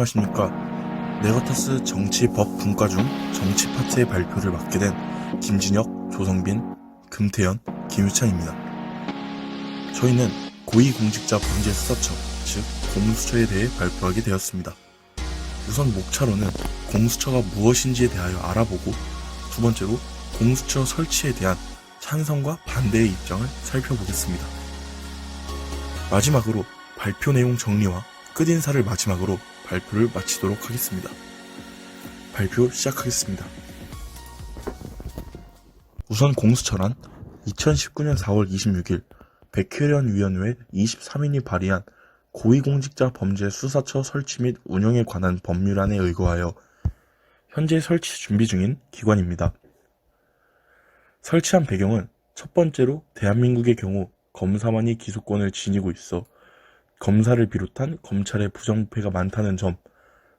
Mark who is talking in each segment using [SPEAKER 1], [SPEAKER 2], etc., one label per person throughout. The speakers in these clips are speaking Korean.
[SPEAKER 1] 안녕하십니까. 네거타스 정치법 분과 중 정치 파트의 발표를 맡게 된 김진혁, 조성빈, 금태현, 김유찬입니다. 저희는 고위공직자 범죄 수사처, 즉 공수처에 대해 발표하게 되었습니다. 우선 목차로는 공수처가 무엇인지에 대하여 알아보고 두 번째로 공수처 설치에 대한 찬성과 반대의 입장을 살펴보겠습니다. 마지막으로 발표 내용 정리와 끝인사를 마지막으로 발표를 마치도록 하겠습니다. 발표 시작하겠습니다. 우선 공수처란 2019년 4월 26일 백혜련 위원회 23인이 발의한 고위공직자 범죄 수사처 설치 및 운영에 관한 법률안에 의거하여 현재 설치 준비 중인 기관입니다. 설치한 배경은 첫 번째로 대한민국의 경우 검사만이 기소권을 지니고 있어 검사를 비롯한 검찰의 부정부패가 많다는 점,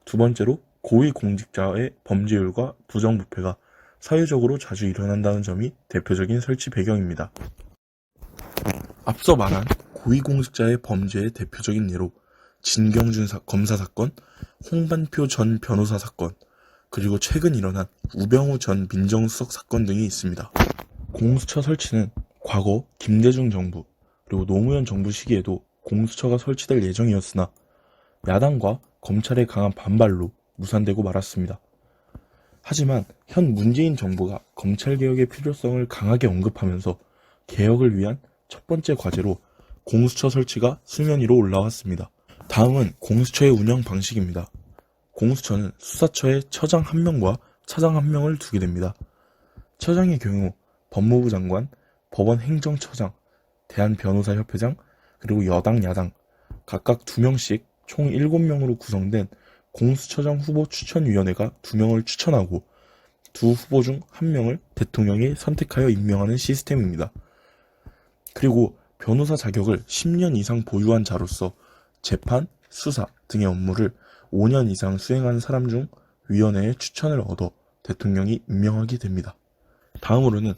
[SPEAKER 1] 두 번째로 고위공직자의 범죄율과 부정부패가 사회적으로 자주 일어난다는 점이 대표적인 설치 배경입니다. 앞서 말한 고위공직자의 범죄의 대표적인 예로 진경준 사- 검사 사건, 홍반표 전 변호사 사건, 그리고 최근 일어난 우병우 전 민정수석 사건 등이 있습니다. 공수처 설치는 과거 김대중 정부 그리고 노무현 정부 시기에도 공수처가 설치될 예정이었으나 야당과 검찰의 강한 반발로 무산되고 말았습니다. 하지만 현 문재인 정부가 검찰개혁의 필요성을 강하게 언급하면서 개혁을 위한 첫 번째 과제로 공수처 설치가 수면 위로 올라왔습니다. 다음은 공수처의 운영 방식입니다. 공수처는 수사처에 처장 한 명과 차장 한 명을 두게 됩니다. 처장의 경우 법무부 장관, 법원 행정처장, 대한변호사협회장, 그리고 여당, 야당 각각 2명씩 총 7명으로 구성된 공수처장 후보 추천위원회가 2명을 추천하고 두 후보 중 1명을 대통령이 선택하여 임명하는 시스템입니다. 그리고 변호사 자격을 10년 이상 보유한 자로서 재판, 수사 등의 업무를 5년 이상 수행한 사람 중 위원회의 추천을 얻어 대통령이 임명하게 됩니다. 다음으로는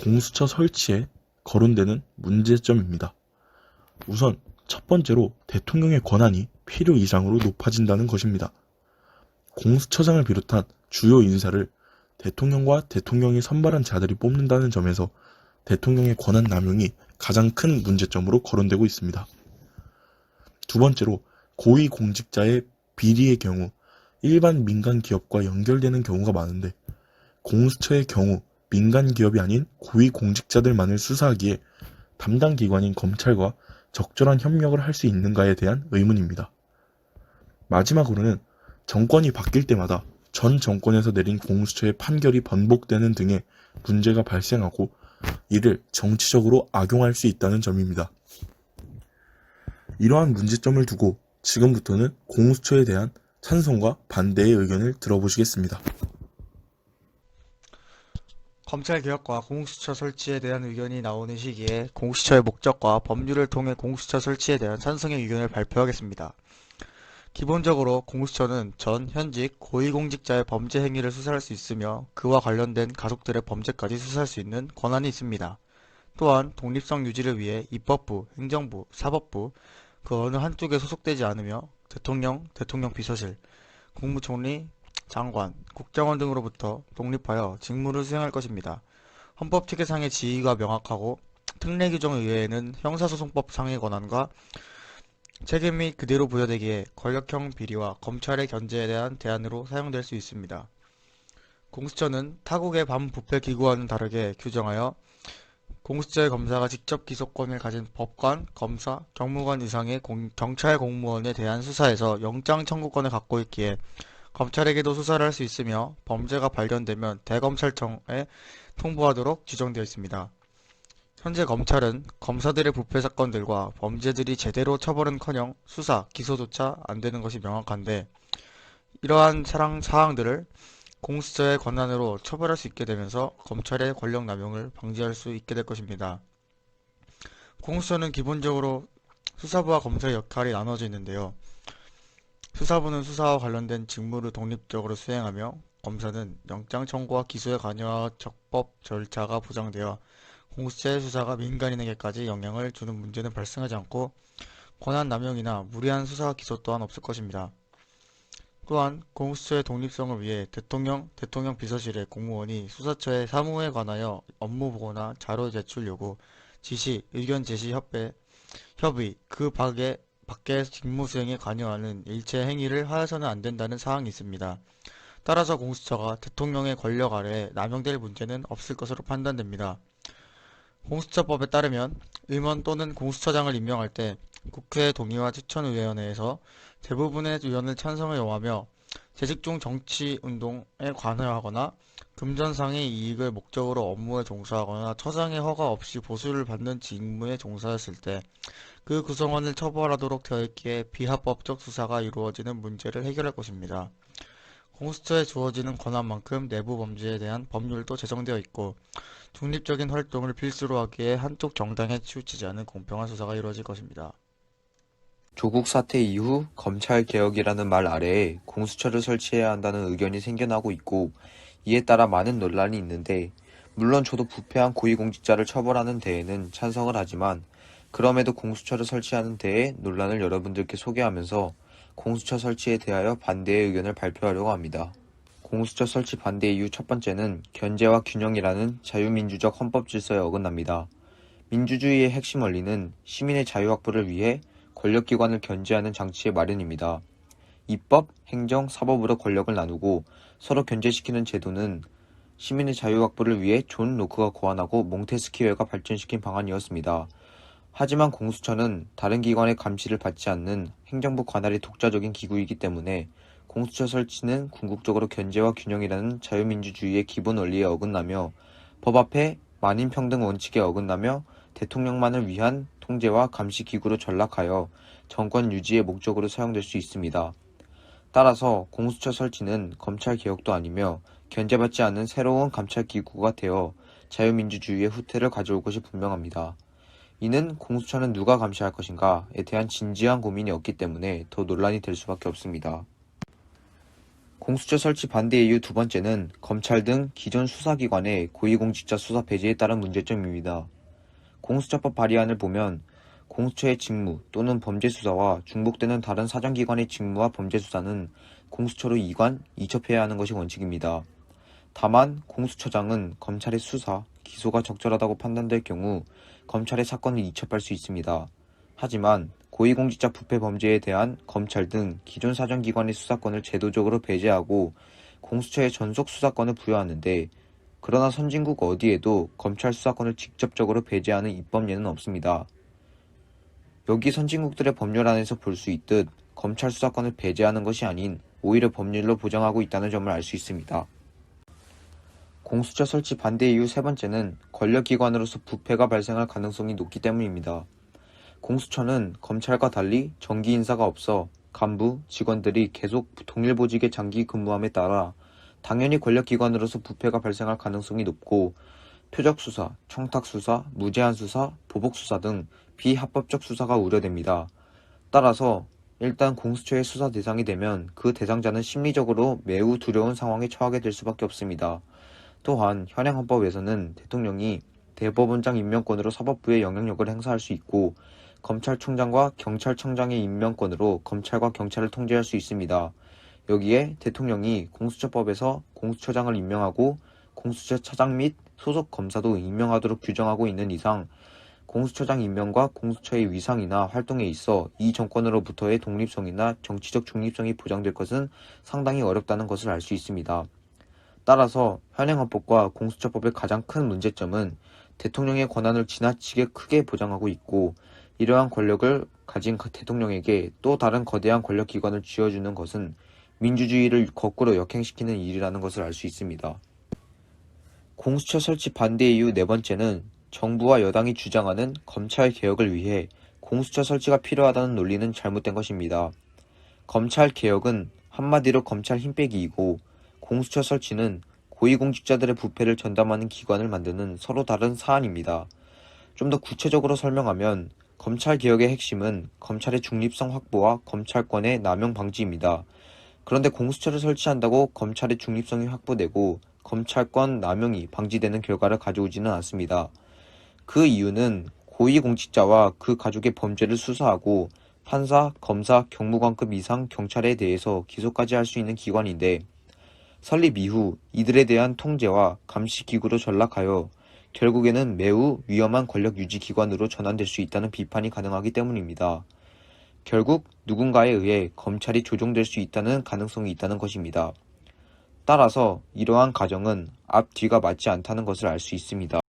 [SPEAKER 1] 공수처 설치에 거론되는 문제점입니다. 우선 첫 번째로 대통령의 권한이 필요 이상으로 높아진다는 것입니다. 공수처장을 비롯한 주요 인사를 대통령과 대통령이 선발한 자들이 뽑는다는 점에서 대통령의 권한 남용이 가장 큰 문제점으로 거론되고 있습니다. 두 번째로 고위 공직자의 비리의 경우 일반 민간 기업과 연결되는 경우가 많은데 공수처의 경우 민간 기업이 아닌 고위 공직자들만을 수사하기에 담당 기관인 검찰과 적절한 협력을 할 수 있는가에 대한 의문입니다. 마지막으로는 정권이 바뀔 때마다 전 정권에서 내린 공수처의 판결이 번복되는 등의 문제가 발생하고 이를 정치적으로 악용할 수 있다는 점입니다. 이러한 문제점을 두고 지금부터는 공수처에 대한 찬성과 반대의 의견을 들어보시겠습니다.
[SPEAKER 2] 검찰 개혁과 공수처 설치에 대한 의견이 나오는 시기에 공수처의 목적과 법률을 통해 공수처 설치에 대한 찬성의 의견을 발표하겠습니다. 기본적으로 공수처는 전 현직 고위공직자의 범죄 행위를 수사할 수 있으며 그와 관련된 가족들의 범죄까지 수사할 수 있는 권한이 있습니다. 또한 독립성 유지를 위해 입법부, 행정부, 사법부 그 어느 한쪽에 소속되지 않으며 대통령, 대통령 비서실, 국무총리, 장관, 국정원 등으로부터 독립하여 직무를 수행할 것입니다. 헌법 체계상의 지위가 명확하고 특례 규정 이외에는 형사소송법상의 권한과 책임이 그대로 부여되기에 권력형 비리와 검찰의 견제에 대한 대안으로 사용될 수 있습니다. 공수처는 타국의 반부패 기구와는 다르게 규정하여 공수처의 검사가 직접 기소권을 가진 법관, 검사, 경무관 이상의 공- 경찰 공무원에 대한 수사에서 영장 청구권을 갖고 있기에 검찰에게도 수사를 할 수 있으며 범죄가 발견되면 대검찰청에 통보하도록 규정되어 있습니다. 현재 검찰은 검사들의 부패 사건들과 범죄들이 제대로 처벌은커녕 수사, 기소조차 안 되는 것이 명확한데 이러한 사랑 사항들을 공수처의 권한으로 처벌할 수 있게 되면서 검찰의 권력 남용을 방지할 수 있게 될 것입니다. 공수처는 기본적으로 수사부와 검사의 역할이 나눠져 있는데요. 수사부는 수사와 관련된 직무를 독립적으로 수행하며 검사는 영장 청구와 기소에 관여한 적법 절차가 보장되어 공수처의 수사가 민간인에게까지 영향을 주는 문제는 발생하지 않고 권한 남용이나 무리한 수사 기소 또한 없을 것입니다. 또한 공수처의 독립성을 위해 대통령, 대통령 비서실의 공무원이 수사처의 사무에 관하여 업무 보고나 자료 제출 요구, 지시, 의견 제시 협회, 협의, 그 밖에, 밖의 직무 수행에 관여하는 일체 행위를 하여서는 안 된다는 사항이 있습니다. 따라서 공수처가 대통령의 권력 아래 남용될 문제는 없을 것으로 판단됩니다. 공수처법에 따르면 의원 또는 공수처장을 임명할 때 국회 동의와 추천위원회에서 대부분의 의원을 찬성을 요하며 재직 중 정치 운동에 관여하거나 금전상의 이익을 목적으로 업무에 종사하거나 처장의 허가 없이 보수를 받는 직무에 종사했을 때 그 구성원을 처벌하도록 되어 있기에 비합법적 수사가 이루어지는 문제를 해결할 것입니다. 공수처에 주어지는 권한만큼 내부 범죄에 대한 법률도 제정되어 있고 중립적인 활동을 필수로 하기에 한쪽 정당에 치우치지 않은 공평한 수사가 이루어질 것입니다.
[SPEAKER 3] 조국 사태 이후 검찰 개혁이라는 말 아래에 공수처를 설치해야 한다는 의견이 생겨나고 있고 이에 따라 많은 논란이 있는데 물론 저도 부패한 고위공직자를 처벌하는 데에는 찬성을 하지만 그럼에도 공수처를 설치하는 데에 논란을 여러분들께 소개하면서 공수처 설치에 대하여 반대의 의견을 발표하려고 합니다. 공수처 설치 반대 이유 첫 번째는 견제와 균형이라는 자유민주적 헌법 질서에 어긋납니다. 민주주의의 핵심 원리는 시민의 자유 확보를 위해 권력기관을 견제하는 장치의 마련입니다. 입법, 행정, 사법으로 권력을 나누고 서로 견제시키는 제도는 시민의 자유 확보를 위해 존 로크가 고안하고 몽테스키어가 발전시킨 방안이었습니다. 하지만 공수처는 다른 기관의 감시를 받지 않는 행정부 관할이 독자적인 기구이기 때문에 공수처 설치는 궁극적으로 견제와 균형이라는 자유민주주의의 기본 원리에 어긋나며 법 앞에 만인평등 원칙에 어긋나며 대통령만을 위한 통제와 감시 기구로 전락하여 정권 유지의 목적으로 사용될 수 있습니다. 따라서 공수처 설치는 검찰 개혁도 아니며 견제받지 않는 새로운 감찰 기구가 되어 자유민주주의의 후퇴를 가져올 것이 분명합니다. 이는 공수처는 누가 감시할 것인가에 대한 진지한 고민이 없기 때문에 더 논란이 될 수밖에 없습니다. 공수처 설치 반대 이유 두 번째는 검찰 등 기존 수사기관의 고위공직자 수사 배제에 따른 문제점입니다. 공수처법 발의안을 보면 공수처의 직무 또는 범죄 수사와 중복되는 다른 사정기관의 직무와 범죄 수사는 공수처로 이관, 이첩해야 하는 것이 원칙입니다. 다만 공수처장은 검찰의 수사, 기소가 적절하다고 판단될 경우 검찰의 사건을 이첩할 수 있습니다. 하지만 고위공직자 부패 범죄에 대한 검찰 등 기존 사정기관의 수사권을 제도적으로 배제하고 공수처에 전속 수사권을 부여하는데 그러나 선진국 어디에도 검찰 수사권을 직접적으로 배제하는 입법 예는 없습니다. 여기 선진국들의 법률 안에서 볼 수 있듯 검찰 수사권을 배제하는 것이 아닌 오히려 법률로 보장하고 있다는 점을 알 수 있습니다. 공수처 설치 반대 이유 세 번째는 권력기관으로서 부패가 발생할 가능성이 높기 때문입니다. 공수처는 검찰과 달리 정기 인사가 없어 간부, 직원들이 계속 동일 보직에 장기 근무함에 따라 당연히 권력기관으로서 부패가 발생할 가능성이 높고 표적 수사, 청탁 수사, 무제한 수사, 보복 수사 등 비합법적 수사가 우려됩니다. 따라서 일단 공수처의 수사 대상이 되면 그 대상자는 심리적으로 매우 두려운 상황에 처하게 될 수밖에 없습니다. 또한 현행 헌법에서는 대통령이 대법원장 임명권으로 사법부의 영향력을 행사할 수 있고 검찰총장과 경찰청장의 임명권으로 검찰과 경찰을 통제할 수 있습니다. 여기에 대통령이 공수처법에서 공수처장을 임명하고 공수처 차장 및 소속 검사도 임명하도록 규정하고 있는 이상 공수처장 임명과 공수처의 위상이나 활동에 있어 이 정권으로부터의 독립성이나 정치적 중립성이 보장될 것은 상당히 어렵다는 것을 알 수 있습니다. 따라서 현행 헌법과 공수처법의 가장 큰 문제점은 대통령의 권한을 지나치게 크게 보장하고 있고 이러한 권력을 가진 그 대통령에게 또 다른 거대한 권력기관을 쥐어주는 것은 민주주의를 거꾸로 역행시키는 일이라는 것을 알 수 있습니다. 공수처 설치 반대 이유 네 번째는 정부와 여당이 주장하는 검찰 개혁을 위해 공수처 설치가 필요하다는 논리는 잘못된 것입니다. 검찰 개혁은 한마디로 검찰 힘빼기이고 공수처 설치는 고위공직자들의 부패를 전담하는 기관을 만드는 서로 다른 사안입니다. 좀 더 구체적으로 설명하면 검찰 개혁의 핵심은 검찰의 중립성 확보와 검찰권의 남용 방지입니다. 그런데 공수처를 설치한다고 검찰의 중립성이 확보되고 검찰권 남용이 방지되는 결과를 가져오지는 않습니다. 그 이유는 고위공직자와 그 가족의 범죄를 수사하고 판사, 검사, 경무관급 이상 경찰에 대해서 기소까지 할 수 있는 기관인데 설립 이후 이들에 대한 통제와 감시 기구로 전락하여 결국에는 매우 위험한 권력 유지 기관으로 전환될 수 있다는 비판이 가능하기 때문입니다. 결국 누군가에 의해 검찰이 조종될 수 있다는 가능성이 있다는 것입니다. 따라서 이러한 가정은 앞 뒤가 맞지 않다는 것을 알 수 있습니다.